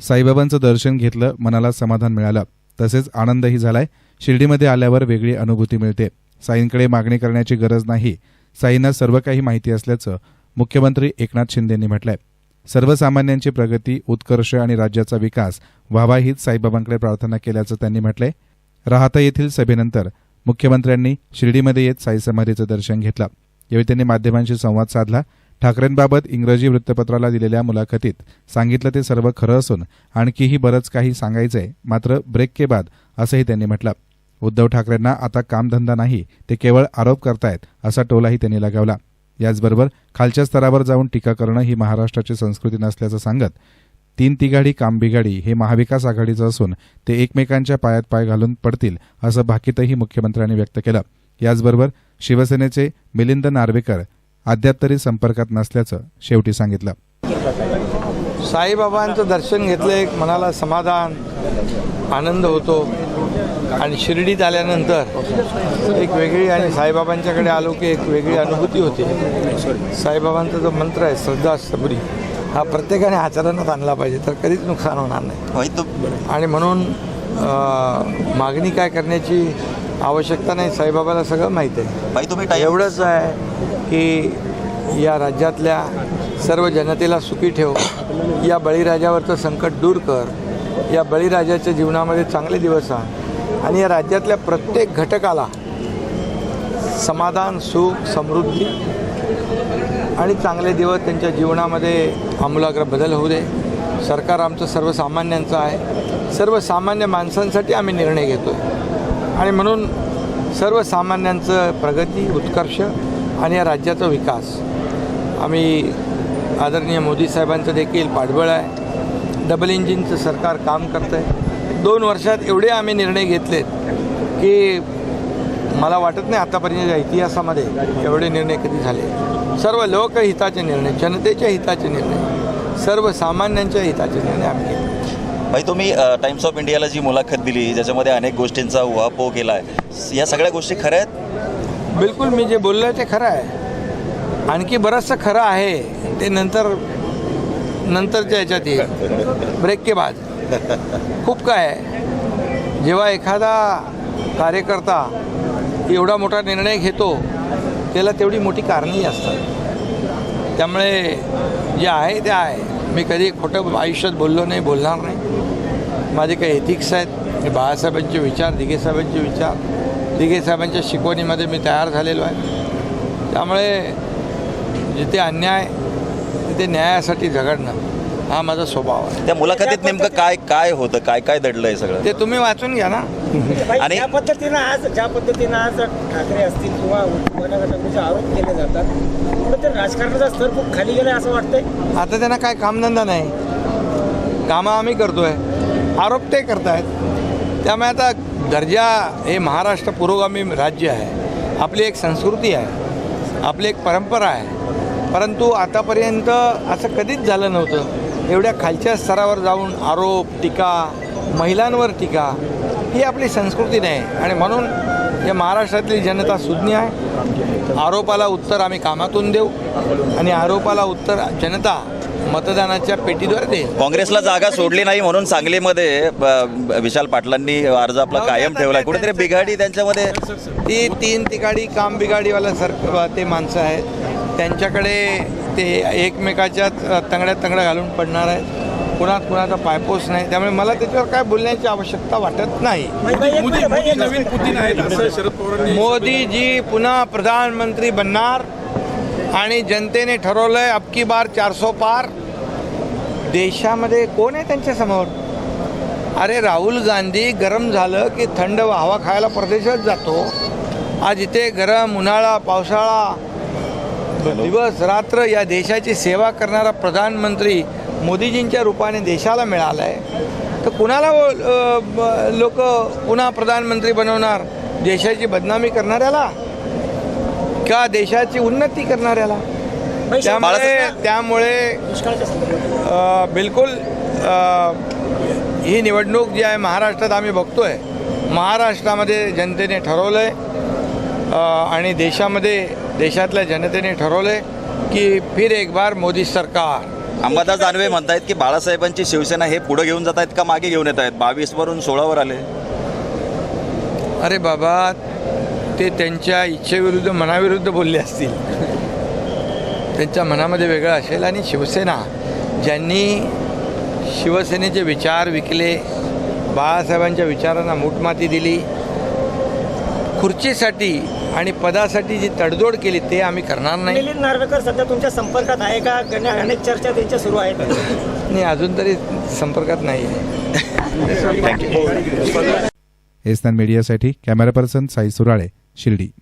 साईबाबांचं दर्शन घेतलं मनाला समाधान मिळालं. तसेच आनंदही झालाय. शिर्डीमध्ये आल्यावर वेगळी अनुभूती मिळते. साईंकडे मागणी करण्याची गरज नाही. साईंना सर्व काही माहिती असल्याचं मुख्यमंत्री एकनाथ शिंदेंनी म्हटलंय. सर्वसामान्यांची प्रगती उत्कर्ष आणि राज्याचा विकास व्हावा हीच साईबाबांकडे प्रार्थना केल्याचं त्यांनी म्हटलंय. राहता येथील सभेनंतर मुख्यमंत्र्यांनी शिर्डीमध्ये येत साई समाधीचं दर्शन घेतलं. यावेळी त्यांनी माध्यमांशी संवाद साधला. ठाकरेंबाबत इंग्रजी वृत्तपत्राला दिलेल्या मुलाखतीत सांगितलं ते सर्व खरं असून आणखीही बरंच काही सांगायचंय मात्र ब्रेक के बाद असंही त्यांनी म्हटलं. उद्धव ठाकरेंना आता कामधंदा नाही ते केवळ आरोप करतायत असा टोलाही त्यांनी लगावला. याचबरोबर खालच्या स्तरावर जाऊन टीका करणं ही महाराष्ट्राची संस्कृती नसल्याचं सांगत तीन तिघाडी काम बिघाडी हे महाविकास आघाडीचं असून ते एकमेकांच्या पायात पाय घालून पडतील असं भाकीतही मुख्यमंत्र्यांनी व्यक्त केलं. याचबरोबर शिवसेनेचे मिलिंद नार्वेकर अद्याप तरी संपर्कात नसल्याचं शेवटी सांगितलं. साईबाबांचं दर्शन घेतलं एक मनाला समाधान आनंद होतो. आणि शिर्डीत आल्यानंतर एक वेगळी आणि साईबाबांच्याकडे आलो की एक वेगळी अनुभूती होती. साईबाबांचा जो मंत्र आहे श्रद्धा सबरी हा प्रत्येकाने आचरणात आणला पाहिजे तर कधीच नुकसान होणार नाही. आणि म्हणून मागणी काय करण्याची आवश्यकता नाही साईबाबाला सगळं माहीत आहे. एवढंच आहे. की या राज्यातल्या सर्व जनतेला सुखी ठेव. या बळीराजावरचं संकट दूर कर. या बळीराजाच्या जीवनामध्ये चांगले दिवस आण. आणि या राज्यातल्या प्रत्येक घटकाला समाधान सुख समृद्धी आणि चांगले दिवस त्यांच्या जीवनामध्ये आमूलाग्र बदल होऊ दे. सरकार आमचं सर्वसामान्यांचं आहे. सर्वसामान्य माणसांसाठी आम्ही निर्णय घेतो आहे आणि म्हणून सर्वसामान्यांचं प्रगती उत्कर्ष आणि या राज्याचा विकास. आम्ही आदरणीय मोदी साहेबांचं देखील पाठबळ आहे. डबल इंजिनचं सरकार काम करतं आहे दोन वर्षात एवढे आम्ही निर्णय घेतलेत की मला वाटत नाही आतापर्यंतच्या इतिहासामध्ये एवढे निर्णय कधी झाले. सर्व लोकहिताचे निर्णय जनतेच्या हिताचे निर्णय सर्वसामान्यांच्या हिताचे निर्णय आम्ही घेतले. भाई तुम्ही टाइम्स ऑफ इंडियाला जी मुलाखत दिली ज्याच्यामध्ये अनेक गोष्टींचा उहापोह केला आहे या सगळ्या गोष्टी खऱ्या आहेत? बिलकुल मी जे बोललो ते खरं आहे. आणखी बरंचसं खरं आहे ते नंतर नंतरच्या याच्यात येईल. ब्रेक के बाद. खूप काय आहे. जेव्हा एखादा कार्यकर्ता एवढा मोठा निर्णय घेतो त्याला तेवढी मोठी कारणंही असतात. त्यामुळे जे आहे ते आहे. मी कधी खोटं आयुष्यात बोललो नाही बोलणार नाही. माझे काही एथिक्स आहेत बाळासाहेबांचे विचार दिघेसाहेबांचे विचार. दिघे साहेबांच्या शिकवणीमध्ये मी तयार झालेलो आहे. त्यामुळे जिथे अन्याय तिथे न्यायासाठी झगडणं हा माझा स्वभाव आहे. त्या मुलाखतीत नेमकं काय काय होतं काय काय दडलं आहे सगळं? ते तुम्ही वाचून घ्या ना. आणि ज्या पद्धतीनं आज ज्या पद्धतीनं आज ठाकरे असतील किंवा गटाचे आरोप केले जातात ते राजकारणाचा स्तर खूप खाली गेलाय असं वाटतंय. आता त्यांना काय कामधंदा नाही. कामं आम्ही करतोय. आरोप ते करतायत. त्यामुळे आता दर्जा हे महाराष्ट्र पुरोगामी राज्य आहे. आपली एक संस्कृती आहे. आपली एक परंपरा आहे. परंतु आतापर्यंत असं कधीच झालं नव्हतं. एवढ्या खालच्या स्तरावर जाऊन आरोप टीका महिलांवर टीका ही आपली संस्कृती नाही. आणि म्हणून या महाराष्ट्रातली जनता सुज्ञ आहे. आरोपाला उत्तर आम्ही कामातून देऊ आणि आरोपाला उत्तर जनता मतदानाच्या पेटीद्वारे देईल. काँग्रेसला जागा सोडली नाही म्हणून सांगलीमध्ये ब- विशाल पाटलांनी अर्ज आपला कायम ठेवला. कुठेतरी बिघाडी त्यांच्यामध्ये. ती तीन तिघाडी काम बिघाडीवाला सर ते माणसं आहेत. त्यांच्याकडे ते एकमेकाच्याच तंगड्यात तंगड्या घालून पडणार आहेत. कुणात कुणाचा पायपोस नाही. त्यामुळे मला त्याच्यावर काय बोलण्याची आवश्यकता वाटत नाही. नवीन पुतीन आहेत असं शरद पवारांनी मोदीजी पुन्हा प्रधानमंत्री बनणार. आणि जनतेने ठरवलंय अबकी बार चारसो पार. देशामध्ये कोण आहे त्यांच्यासमोर? अरे राहुल गांधी गरम झालं की थंड हवा खायला परदेशात जातो. आज इथे गरम उन्हाळा पावसाळा. दिवस रात्र या देशाची सेवा करणारा प्रधानमंत्री मोदीजींच्या रूपाने देशाला मिळाला आहे तर कुणाला लोक पुन्हा प्रधानमंत्री बनवणार? देशाची बदनामी करणाऱ्याला? का देशाची उन्नती करणाऱ्याला. त्यामुळे त्यामुळे बिलकुल ही निवडणूक जी आहे महाराष्ट्रात आम्ही बघतोय. महाराष्ट्रामध्ये जनतेने ठरवलं आहे आणि देशामध्ये देशातल्या जनतेने ठरवलं आहे की फिर एक बार मोदी सरकार. अंबादास दानवे म्हणतायत की बाळासाहेबांची शिवसेना हे पुढे घेऊन जात आहेत का मागे घेऊन येत आहेत बावीस वरून सोळावर आले. अरे बाबा ते त्यांच्या इच्छेविरुद्ध मनाविरुद्ध बोलले असतील. त्यांच्या मनामध्ये वेगळं असेल. आणि शिवसेना ज्यांनी शिवसेनेचे विचार विकले बाळासाहेबांच्या विचारांना मूठमाती दिली खुर्चीसाठी आणि पदासाठी जी तडजोड केली ते आम्ही करणार नाही. मिलिंद नार्वेकर सध्या तुमच्या संपर्कात आहे का? अनेक चर्चा त्यांच्या सुरू आहेत. नाही अजून तरी संपर्कात नाही. एस्तान मीडियासाठी कॅमेरा पर्सन साई सुराळे. 心理